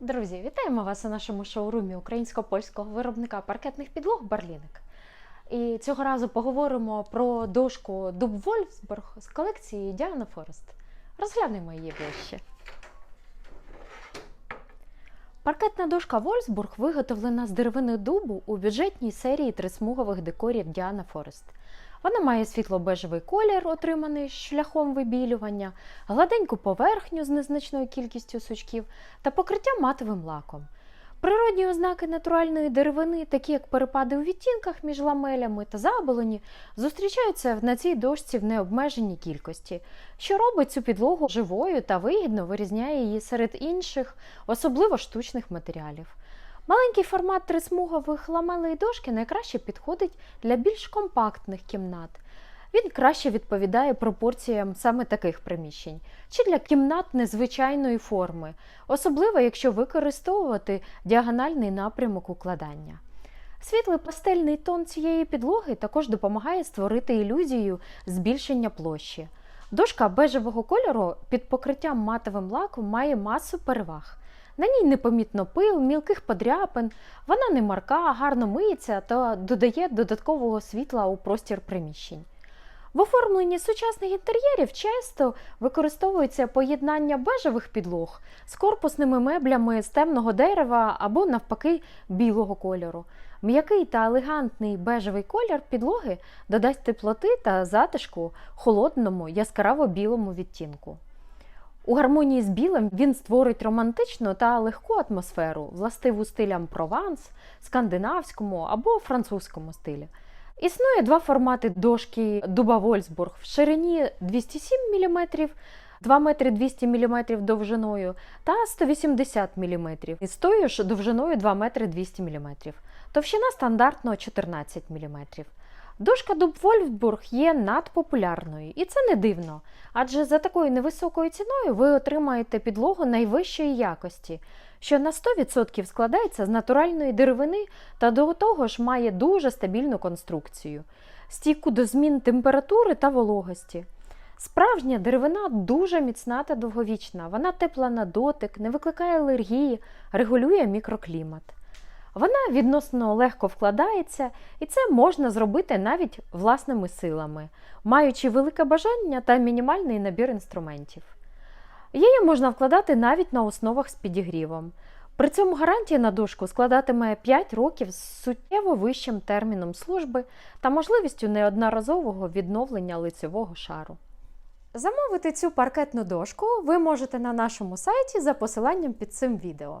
Друзі, вітаємо вас у нашому шоурумі українсько-польського виробника паркетних підлог Барліник. І цього разу поговоримо про дошку Дуб Вольфсбург з колекції Діана Форест. Розглянемо її ближче. Паркетна дошка Вольфсбург виготовлена з деревини дубу у бюджетній серії трисмугових декорів Діана Форест. Вона має світло-бежевий колір, отриманий шляхом вибілювання, гладеньку поверхню з незначною кількістю сучків та покриття матовим лаком. Природні ознаки натуральної деревини, такі як перепади у відтінках між ламелями та заболоні, зустрічаються на цій дошці в необмеженій кількості, що робить цю підлогу живою та вигідно вирізняє її серед інших, особливо штучних матеріалів. Маленький формат трисмугових ламелей дошки найкраще підходить для більш компактних кімнат. Він краще відповідає пропорціям саме таких приміщень, чи для кімнат незвичайної форми, особливо якщо використовувати діагональний напрямок укладання. Світлий пастельний тон цієї підлоги також допомагає створити ілюзію збільшення площі. Дошка бежевого кольору під покриттям матовим лаком має масу переваг. На ній непомітно пил, мілких подряпин, вона не марка, гарно миється та додає додаткового світла у простір приміщень. В оформленні сучасних інтер'єрів часто використовується поєднання бежевих підлог з корпусними меблями з темного дерева або, навпаки, білого кольору. М'який та елегантний бежевий колір підлоги додасть теплоти та затишку холодному яскраво білому відтінку. У гармонії з білим він створить романтичну та легку атмосферу, властиву стилям Прованс, скандинавському або французькому стилі. Існує два формати дошки дуба Вольсбург в ширині 207 мм, 2 метри 200 мм довжиною та 180 мм із тою ж довжиною 2 метри 200 мм. Товщина стандартно 14 мм. Дошка дуб Вольфсбург є надпопулярною, і це не дивно, адже за такою невисокою ціною ви отримаєте підлогу найвищої якості, що на 100% складається з натуральної деревини та до того ж має дуже стабільну конструкцію, стійку до змін температури та вологості. Справжня деревина дуже міцна та довговічна, вона тепла на дотик, не викликає алергії, регулює мікроклімат. Вона відносно легко вкладається, і це можна зробити навіть власними силами, маючи велике бажання та мінімальний набір інструментів. Її можна вкладати навіть на основах з підігрівом. При цьому гарантія на дошку складатиме 5 років з суттєво вищим терміном служби та можливістю неодноразового відновлення лицевого шару. Замовити цю паркетну дошку ви можете на нашому сайті за посиланням під цим відео.